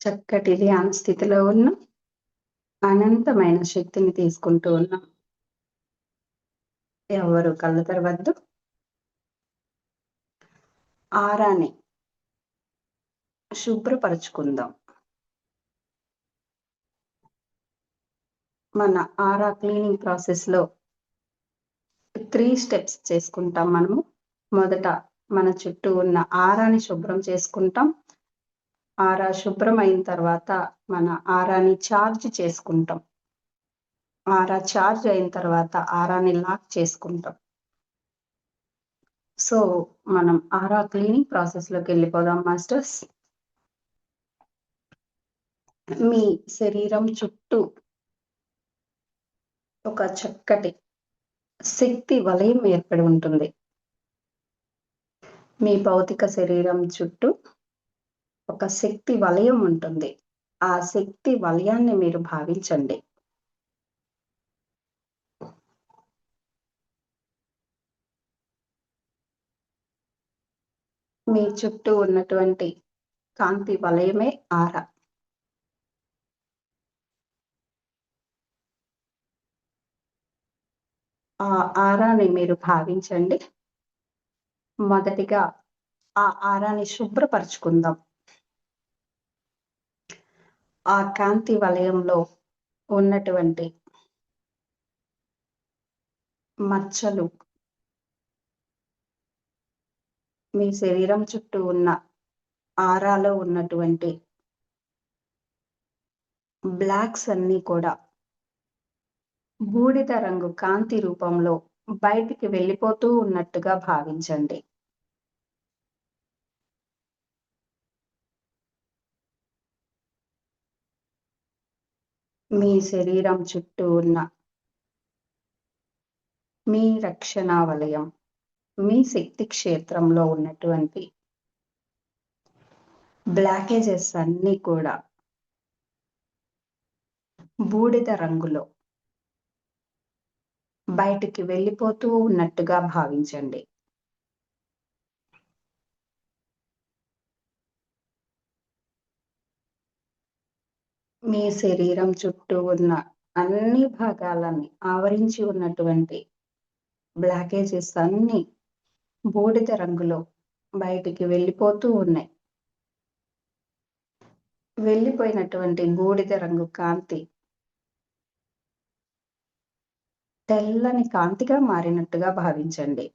చక్కటి ధ్యాన స్థితిలో ఉన్న. అనంతమైన శక్తిని తీసుకుంటూ ఉన్నాం. ఎవరు కళ్ళ తెరవద్దు. ఆరాని శుభ్రపరచుకుందాం. మన ఆరా క్లీనింగ్ ప్రాసెస్లో త్రీ స్టెప్స్ చేసుకుంటాం మనము. మొదట మన చుట్టూ ఉన్న ఆరాని శుభ్రం చేసుకుంటాం. ఆరా శుభ్రమైన తర్వాత మన ఆరాని ఛార్జ్ చేసుకుంటాం. ఆరా ఛార్జ్ అయిన తర్వాత ఆరాని లాక్ చేసుకుంటాం. సో మనం ఆరా క్లీనింగ్ ప్రాసెస్లోకి వెళ్ళిపోదాం మాస్టర్స్ మీ శరీరం చుట్టూ ఒక చక్కటి శక్తి వలయం ఏర్పడి ఉంటుంది. మీ భౌతిక శరీరం చుట్టూ ఒక శక్తి వలయం ఉంటుంది. ఆ శక్తి వలయాన్ని మీరు భావించండి. మీ చుట్టూ ఉన్నటువంటి కాంతి వలయమే ఆర. ఆ ఆరాని మీరు భావించండి. మొదటిగా ఆ ఆరాని శుభ్రపరచుకుందాం. ఆ కాంతి వలయంలో ఉన్నటువంటి మచ్చలు మీ శరీరం చుట్టూ ఉన్న ఆరాలో ఉన్నటువంటి బ్లాక్స్ అన్ని కూడా బూడిద రంగు కాంతి రూపంలో బయటికి వెళ్ళిపోతూ ఉన్నట్టుగా భావించండి. మీ శరీరం చుట్టూ ఉన్న మీ రక్షణ వలయం మీ శక్తి క్షేత్రంలో ఉన్నటువంటి బ్లాకేజెస్ అన్నీ కూడా బూడిద రంగులో బయటికి వెళ్ళిపోతూ ఉన్నట్టుగా భావించండి. మీ శరీరం చుట్టూ ఉన్న అన్ని భాగాలని ఆవరించి ఉన్నటువంటి బ్లాకేజెస్ అన్ని బూడిద రంగులో బయటికి వెళ్ళిపోతూ ఉన్నాయి. వెళ్ళిపోయినటువంటి బూడిద రంగు కాంతి తెల్లని కాంతిగా మారినట్టుగా భావించండి.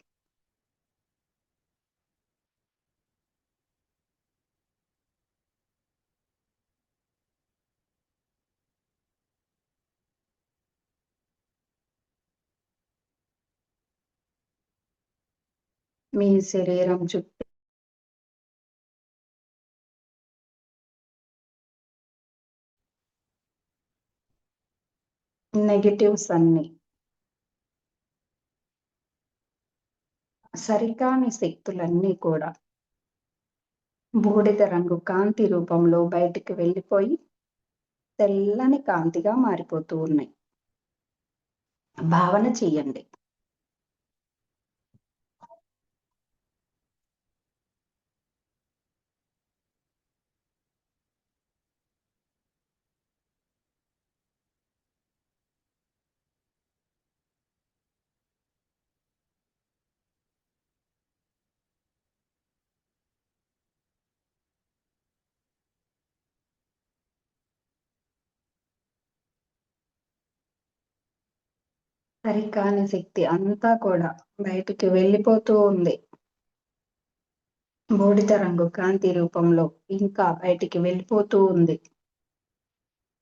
మీ శరీరం చుట్టూ నెగటివ్స్ అన్ని. సరికాని శక్తులన్నీ కూడా బూడిద రంగు కాంతి రూపంలో బయటికి వెళ్ళిపోయి తెల్లని కాంతిగా మారిపోతూ ఉన్నాయి. భావన చెయ్యండి సరికాని శక్తి అంతా కూడా బయటికి వెళ్ళిపోతూ ఉంది. బూడిద రంగు కాంతి రూపంలో ఇంకా బయటికి వెళ్ళిపోతూ ఉంది.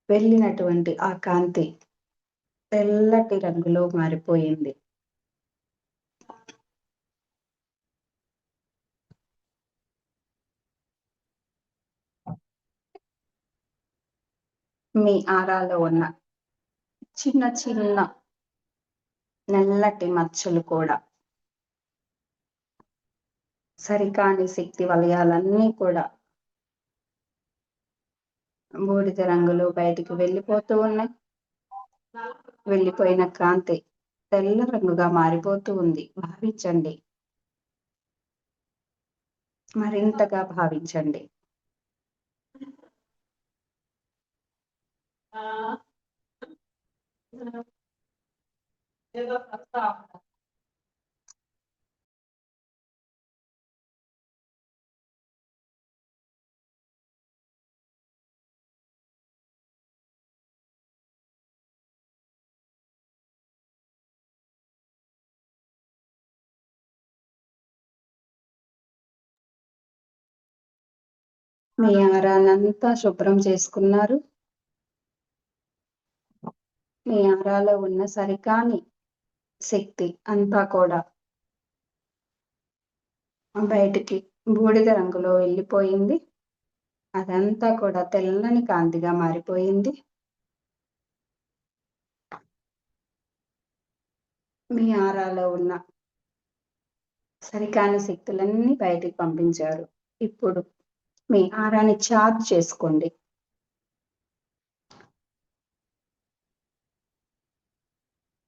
వెళ్ళినటువంటి ఆ కాంతి తెల్లటి రంగులో మారిపోయింది. మీ ఆరాలో ఉన్న చిన్న చిన్న నల్లటి మచ్చలు కూడా. సరికాని శక్తి వలయాలన్నీ కూడా బూడిద రంగులు బయటికి వెళ్ళిపోతూ ఉన్నాయి. వెళ్ళిపోయిన కాంతి తెల్ల రంగుగా మారిపోతూ ఉంది. భావించండి. మరింతగా భావించండి. మీ ఆరానంతా శుభ్రం చేసుకున్నారు. మీ ఆరాలో ఉన్న సరికాని శక్తి అంతా కూడా బయటికి బూడిద రంగులో వెళ్ళిపోయింది. అదంతా కూడా తెల్లని కాంతిగా మారిపోయింది. మీ ఆరాలో ఉన్న సరికాని శక్తులన్నీ బయటికి పంపించారు. ఇప్పుడు మీ ఆరాని చార్జ్ చేసుకోండి.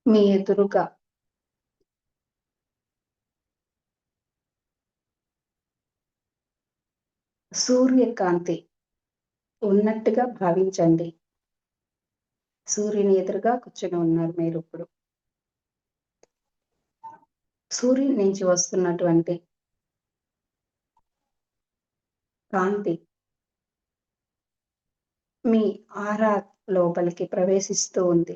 మీ ఎదురుగా సూర్యకాంతి. ఉన్నట్టుగా భావించండి. సూర్యుని ఎదురుగా కూర్చొని ఉన్నారు మీరు ఇప్పుడు. సూర్యుని నుంచి వస్తున్నటువంటి కాంతి మీ ఆరా లోపలికి ప్రవేశిస్తూ ఉంది.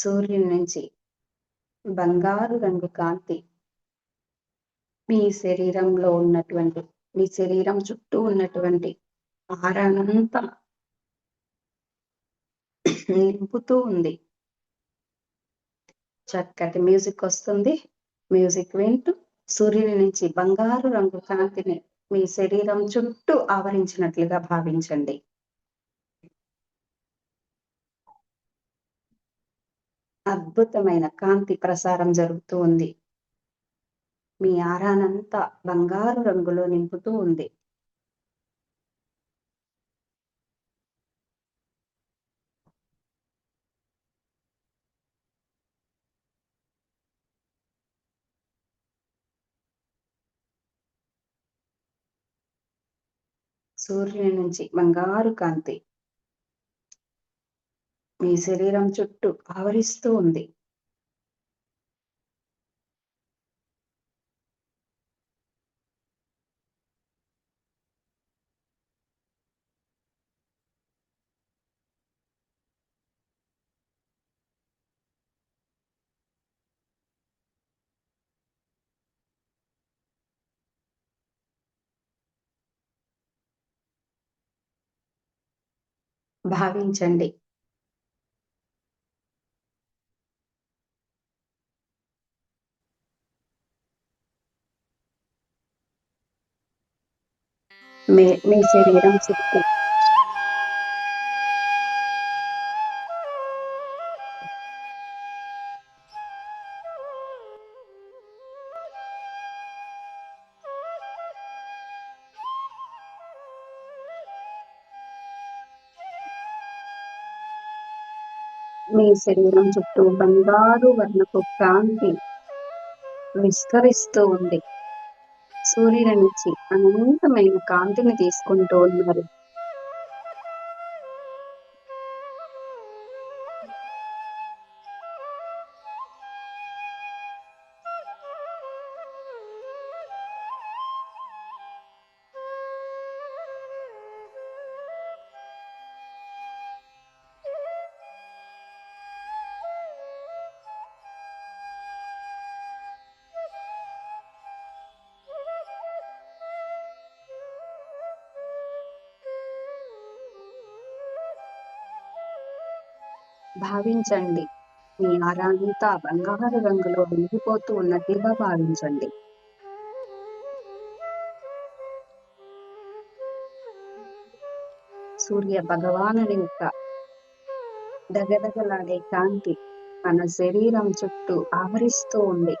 సూర్యుని నుంచి బంగారు రంగు కాంతి. మీ శరీరంలో ఉన్నటువంటి మీ శరీరం చుట్టూ ఉన్నటువంటి ఆరనంతా నింపుతూ ఉంది. చక్కటి మ్యూజిక్ వస్తుంది. మ్యూజిక్ వింటూ సూర్యుని నుంచి బంగారు రంగు కాంతిని మీ శరీరం చుట్టూ ఆవరించినట్లుగా భావించండి. అద్భుతమైన కాంతి ప్రసారం జరుగుతూ ఉంది. మీ ఆరానంతా బంగారు రంగులో నింపుతూ ఉంది. సూర్యుని నుంచి బంగారు కాంతి మీ శరీరం చుట్టూ ఆవరిస్తూ ఉంది. భావించండి. మీ మీ శరీరం చుట్టూ మీ శరీరం చుట్టూ బంగారు వర్ణపు కాంతి విస్తరిస్తూ ఉంది సూర్యుల నుంచి అనంతమైన కాంతిని తీసుకుంటూ ఉన్నారు. భావించండి. మీ ఆరాంతా బంగారు రంగులో వెలిగిపోతూ ఉన్నట్లుగా భావించండి. సూర్య భగవానుని యొక్క దగదగలాడే కాంతి మన శరీరం చుట్టూ ఆవరిస్తూ ఉంది.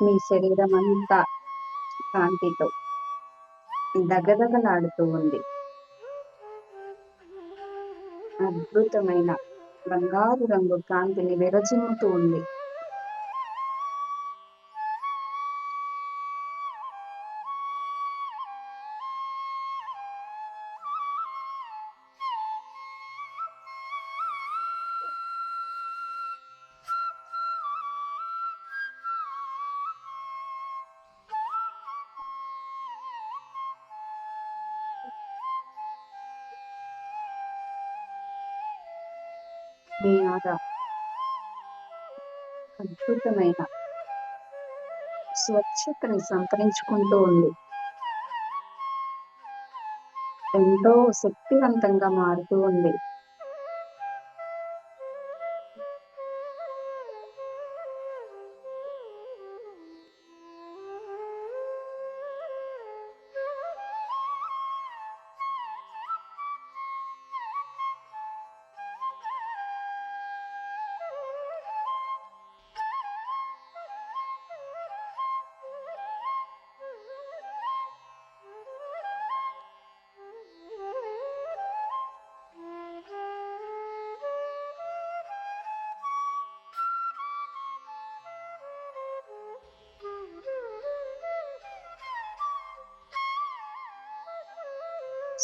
మీ శరీరం అంతా కాంతితో దగదగలాడుతూ ఉంది. అద్భుతమైన బంగారు రంగు కాంతిని విరచిమ్ముతూ ఉంది. మీ ఆట అద్భుతమైన స్వచ్ఛతని సంతరించుకుంటూ ఉంది。ఎంతో శక్తివంతంగా మారుతూ ఉంది。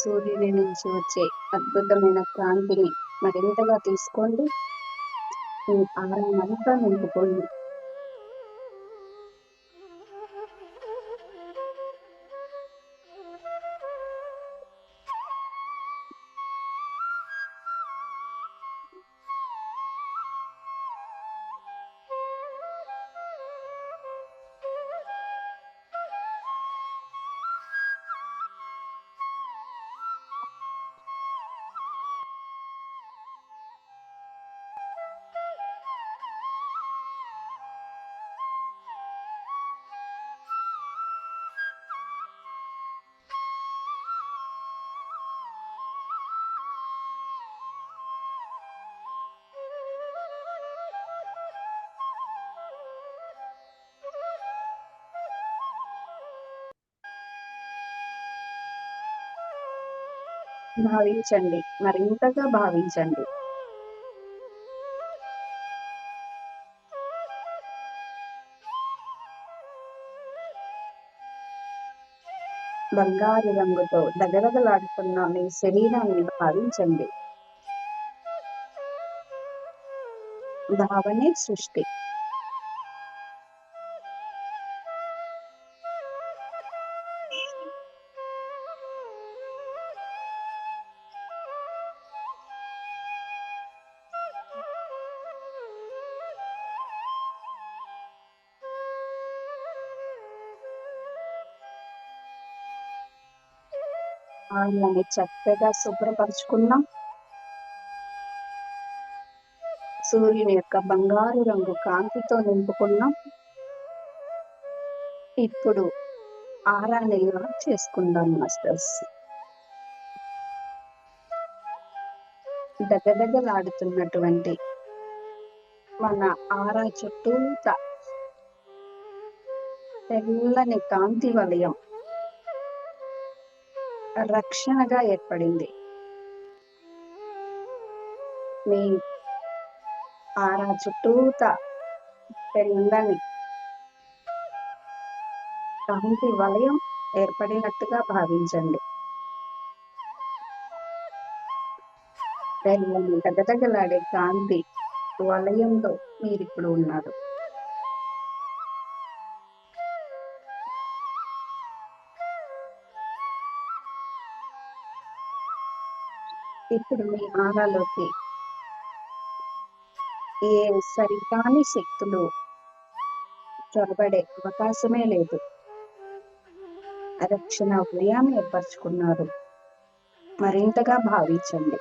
సూర్యుని నుంచి వచ్చే అద్భుతమైన కాంతిని మరింతగా తీసుకోండి. మీ ఆరామంతా నింపుకోండి భావించండి. మరింతగా భావించండి. బంగారు రంగుతో దగదగలాడుతున్న మీ శరీరాన్ని భావించండి. భావనే సృష్టి. ఆయనని చక్కగా శుభ్రపరుచుకున్నాం. సూర్యుని యొక్క బంగారు రంగు కాంతితో నింపుకున్నాం. ఇప్పుడు ఆరాన్ని చేసుకుందాం మాస్టర్స్. దగదగలాడుతున్నటువంటి మన ఆరా చుట్టూ తెల్లని కాంతి వలయం రక్షణగా ఏర్పడింది. మీ ఆరా చుట్టూత తెల్లని కాంతి వలయం ఏర్పడినట్టుగా భావించండి. తెల్లని దగదగలాడే కాంతి వలయంలో మీరు ఇప్పుడు ఉన్నారు. ఇప్పుడు మీ ఆరాలోకి ఏ సరికాని శక్తులు చొరబడే అవకాశమే లేదు. రక్షణ ఉదయాన్ని ఏర్పరచుకున్నారు. మరింతగా భావించండి.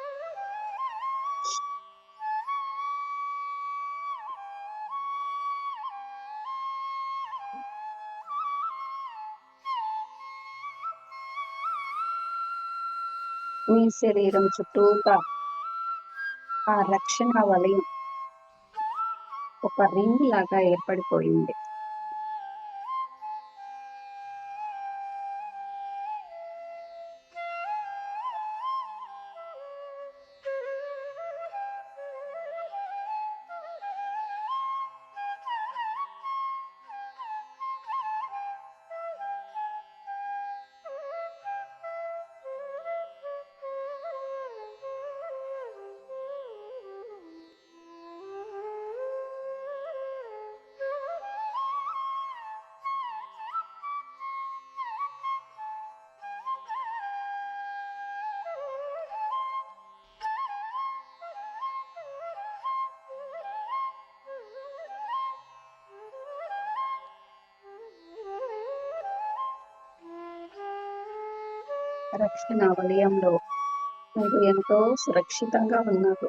మీ శరీరం చుట్టూతా ఆ రక్షణ వలయం ఒక రింగ్ లాగా ఏర్పడిపోయింది. రక్షణ వలయంలో మీరు ఎంతో సురక్షితంగా ఉన్నారు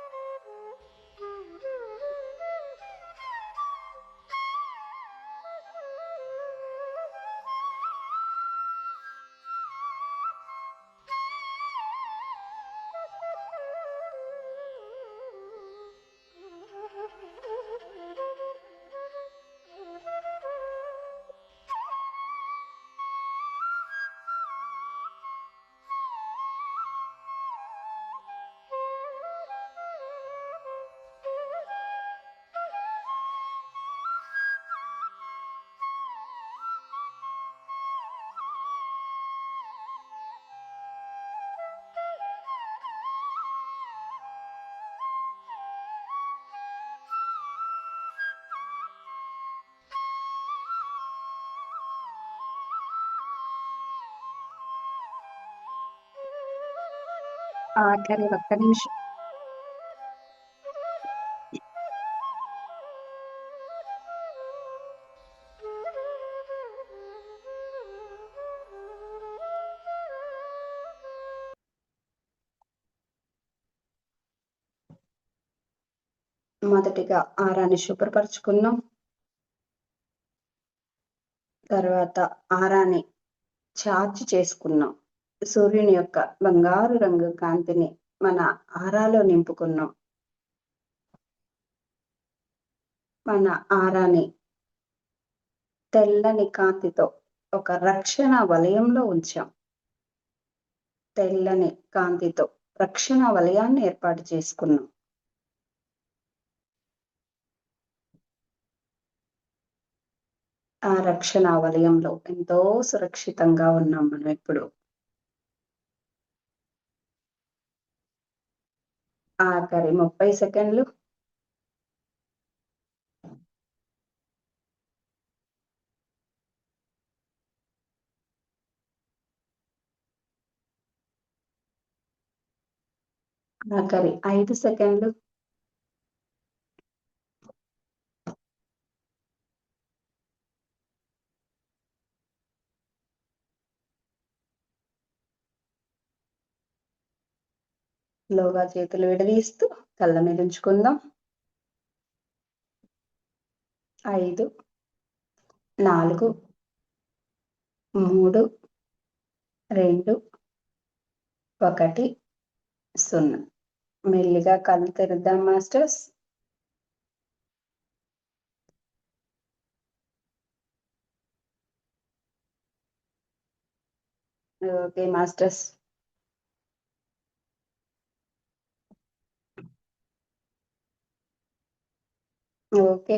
ఆఖరి ఒక్క నిమిషం. మొదటిగా ఆరాన్ని శుభ్రపరచుకున్నాం. తర్వాత ఆరాన్ని ఛార్జ్ చేసుకున్నాం. సూర్యుని యొక్క బంగారు రంగు కాంతిని మన ఆరాలో నింపుకున్నాం. మన ఆరాని తెల్లని కాంతితో ఒక రక్షణ వలయంలో ఉంచాం. తెల్లని కాంతితో రక్షణ వలయాన్ని ఏర్పాటు చేసుకున్నాం. ఆ రక్షణ వలయంలో ఎంతో సురక్షితంగా ఉన్నాం మనం ఇప్పుడు ఆఖరి ముప్పై సెకండ్లు. ఆఖరి ఐదు సెకండ్లు. లోగా చేతులు విడదీస్తూ కళ్ళ మీద ఉంచుకుందాం. ఐదు నాలుగు మూడు రెండు ఒకటి సున్నా. మెల్లిగా కళ్ళు తెరుద్దాం మాస్టర్స్. Okay masters. ఓకే